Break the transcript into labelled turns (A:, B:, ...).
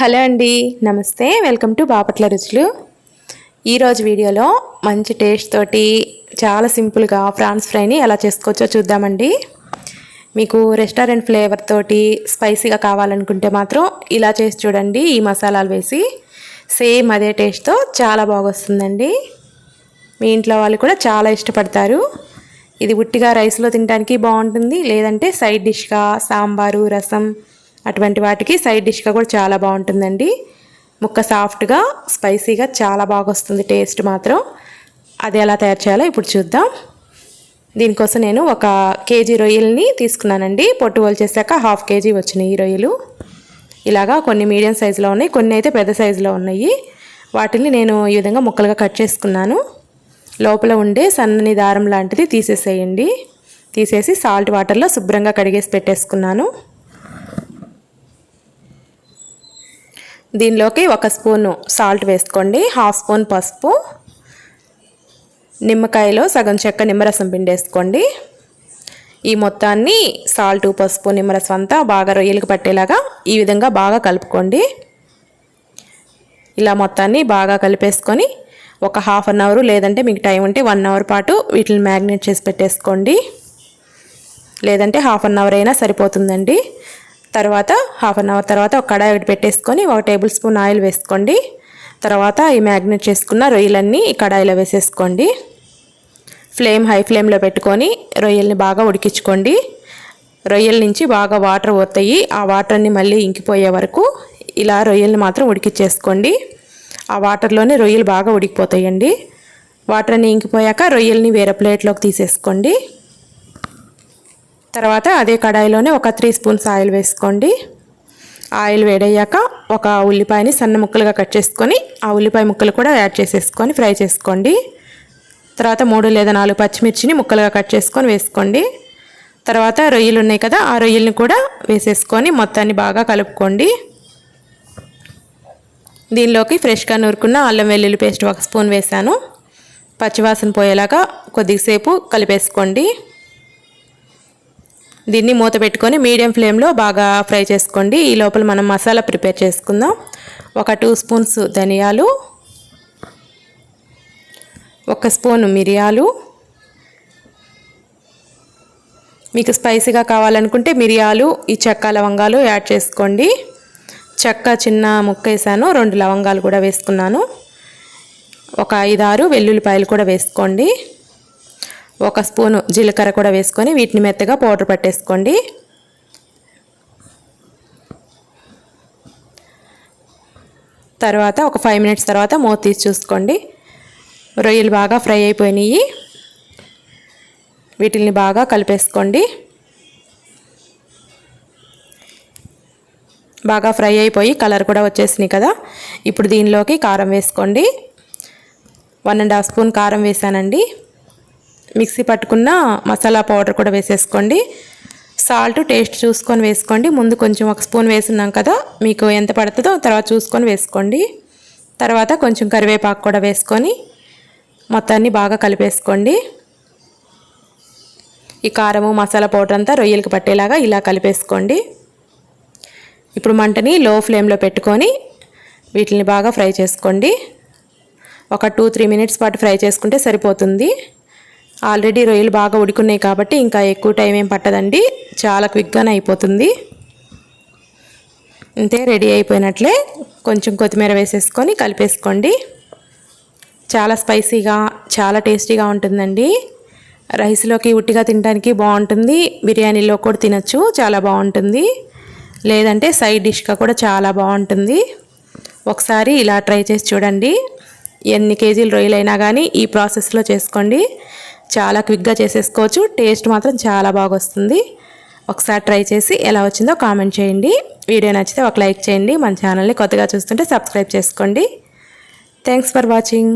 A: Hello అండి నమస్తే. Welcome to Bapatla రుచులు. ఈరోజు వీడియోలో మంచి టేస్ట్ తోటి చాలా సింపుల్గా ప్రాన్స్ ఫ్రైని ఎలా చేసుకోవచ్చో చూద్దామండి. మీకు రెస్టారెంట్ ఫ్లేవర్ తోటి స్పైసీగా కావాలనుకుంటే మాత్రం ఇలా చేసి చూడండి ఈ మసాలాలు వేసి. సేమ్ అదే టేస్ట్తో చాలా బాగొస్తుందండి. మీ ఇంట్లో వాళ్ళు కూడా చాలా ఇష్టపడతారు. ఇది ఉట్టిగా రైస్లో తినడానికి బాగుంటుంది లేదంటే సైడ్ డిష్గా సాంబారు రసం అటువంటి వాటికి సైడ్ డిష్గా కూడా చాలా బాగుంటుందండి. ముక్క సాఫ్ట్గా స్పైసీగా చాలా బాగా వస్తుంది టేస్ట్ మాత్రం. అది ఎలా తయారు చేయాలో ఇప్పుడు చూద్దాం. దీనికోసం నేను ఒక కేజీ రొయ్యల్ని తీసుకున్నానండి. పొట్టు చేశాక హాఫ్ కేజీ వచ్చినాయి ఈ రొయ్యలు. ఇలాగా కొన్ని మీడియం సైజులో ఉన్నాయి కొన్ని అయితే పెద్ద సైజులో ఉన్నాయి. వాటిని నేను ఈ విధంగా ముక్కలుగా కట్ చేసుకున్నాను. లోపల ఉండే సన్నని దారం లాంటిది తీసేసేయండి. తీసేసి సాల్ట్ వాటర్లో శుభ్రంగా కడిగేసి పెట్టేసుకున్నాను. దీనిలోకి ఒక స్పూను సాల్ట్ వేసుకోండి. హాఫ్ స్పూన్ పసుపు నిమ్మకాయలో సగం చెక్క నిమ్మరసం పిండేసుకోండి. ఈ మొత్తాన్ని సాల్ట్ పసుపు నిమ్మరసం అంతా బాగా రొయ్యలకు పట్టేలాగా ఈ విధంగా బాగా కలుపుకోండి. ఇలా మొత్తాన్ని బాగా కలిపేసుకొని ఒక హాఫ్ అన్ అవర్ లేదంటే మీకు టైం ఉంటే వన్ అవర్ పాటు వీటిని మ్యాగ్నేట్ చేసి పెట్టేసుకోండి. లేదంటే హాఫ్ అన్ అవర్ అయినా సరిపోతుందండి. తర్వాత హాఫ్ అన్ అవర్ తర్వాత ఒక కడాయి ఒకటి పెట్టేసుకొని ఒక టేబుల్ స్పూన్ ఆయిల్ వేసుకోండి. తర్వాత ఈ మ్యాగ్నేట్ చేసుకున్న రొయ్యలన్నీ ఈ కడాయిలో వేసేసుకోండి. ఫ్లేమ్ హై ఫ్లేమ్లో పెట్టుకొని రొయ్యల్ని బాగా ఉడికించుకోండి. రొయ్యల నుంచి బాగా వాటర్ పోతాయి. ఆ వాటర్ని మళ్ళీ ఇంకిపోయే వరకు ఇలా రొయ్యల్ని మాత్రం ఉడికిచ్చేసుకోండి ఆ వాటర్లోనే రొయ్యలు బాగా ఉడికిపోతాయండి. వాటర్ అన్ని ఇంకిపోయాక రొయ్యల్ని వేరే ప్లేట్లోకి తీసేసుకోండి. తర్వాత అదే కడాయిలోనే ఒక త్రీ స్పూన్స్ ఆయిల్ వేసుకోండి. ఆయిల్ వేడయ్యాక ఒక ఉల్లిపాయని సన్న ముక్కలుగా కట్ చేసుకొని ఆ ఉల్లిపాయ ముక్కలు కూడా యాడ్ చేసేసుకొని ఫ్రై చేసుకోండి. తర్వాత మూడు లేదా నాలుగు పచ్చిమిర్చిని ముక్కలుగా కట్ చేసుకొని వేసుకోండి. తర్వాత రొయ్యలు ఉన్నాయి కదా ఆ రొయ్యల్ని కూడా వేసేసుకొని మొత్తాన్ని బాగా కలుపుకోండి. దీనిలోకి ఫ్రెష్గా నూరుకున్న అల్లం వెల్లుల్లి పేస్ట్ ఒక స్పూన్ వేసాను పచ్చివాసన పోయేలాగా కొద్దిసేపు కలిపేసుకోండి. దీన్ని మూత పెట్టుకొని మీడియం ఫ్లేమ్లో బాగా ఫ్రై చేసుకోండి. ఈ లోపల మనం మసాలా ప్రిపేర్ చేసుకుందాం. ఒక టూ స్పూన్స్ ధనియాలు ఒక స్పూన్ మిరియాలు. మీకు స్పైసీగా కావాలనుకుంటే మిరియాలు ఈ చెక్క లవంగాలు యాడ్ చేసుకోండి. చెక్క చిన్న ముక్క వేసాను రెండు లవంగాలు కూడా వేసుకున్నాను. ఒక ఐదారు వెల్లుల్లిపాయలు కూడా వేసుకోండి. ఒక స్పూను జీలకర్ర కూడా వేసుకొని వీటిని మెత్తగా పౌడర్ పట్టేసుకోండి. తర్వాత ఒక ఫైవ్ మినిట్స్ తర్వాత మూత తీసి చూసుకోండి. రొయ్యలు బాగా ఫ్రై అయిపోయినాయి. వీటిని బాగా కలిపేసుకోండి. బాగా ఫ్రై అయిపోయి కలర్ కూడా వచ్చేసినాయి కదా. ఇప్పుడు దీనిలోకి కారం వేసుకోండి. వన్ అండ్ హాఫ్ స్పూన్ కారం వేసానండి. మిక్సీ పట్టుకున్న మసాలా పౌడర్ కూడా వేసేసుకోండి. సాల్ట్ టేస్ట్ చూసుకొని వేసుకోండి. ముందు కొంచెం ఒక స్పూన్ వేసున్నాం కదా మీకు ఎంత పడుతుందో తర్వాత చూసుకొని వేసుకోండి. తర్వాత కొంచెం కరివేపాకు కూడా వేసుకొని మొత్తాన్ని బాగా కలిపేసుకోండి. ఈ కారము మసాలా పౌడర్ అంతా రొయ్యలకి పట్టేలాగా ఇలా కలిపేసుకోండి. ఇప్పుడు మంటని లో ఫ్లేమ్లో పెట్టుకొని వీటిని బాగా ఫ్రై చేసుకోండి. ఒక టూ త్రీ మినిట్స్ పాటు ఫ్రై చేసుకుంటే సరిపోతుంది. ఆల్రెడీ రొయ్యలు బాగా ఉడుకున్నాయి కాబట్టి ఇంకా ఎక్కువ టైం ఏం పట్టదండి. చాలా క్విక్గానే అయిపోతుంది. అంతే రెడీ అయిపోయినట్లే కొంచెం కొత్తిమీర వేసేసుకొని కలిపేసుకోండి. చాలా స్పైసీగా చాలా టేస్టీగా ఉంటుందండి. రైస్లోకి ఉట్టిగా తినడానికి బాగుంటుంది. బిర్యానీలో కూడా తినచ్చు చాలా బాగుంటుంది. లేదంటే సైడ్ డిష్గా కూడా చాలా బాగుంటుంది. ఒకసారి ఇలా ట్రై చేసి చూడండి. ఎన్ని కేజీలు రొయ్యలైనా కానీ ఈ ప్రాసెస్లో చేసుకోండి. చాలా క్విక్గా చేసేసుకోవచ్చు. టేస్ట్ మాత్రం చాలా బాగా వస్తుంది ఒకసారి ట్రై చేసి ఎలా వచ్చిందో కామెంట్ చేయండి. వీడియో నచ్చితే ఒక లైక్ చేయండి. మన ఛానల్ని కొత్తగా చూస్తుంటే సబ్స్క్రైబ్ చేసుకోండి. Thanks for watching.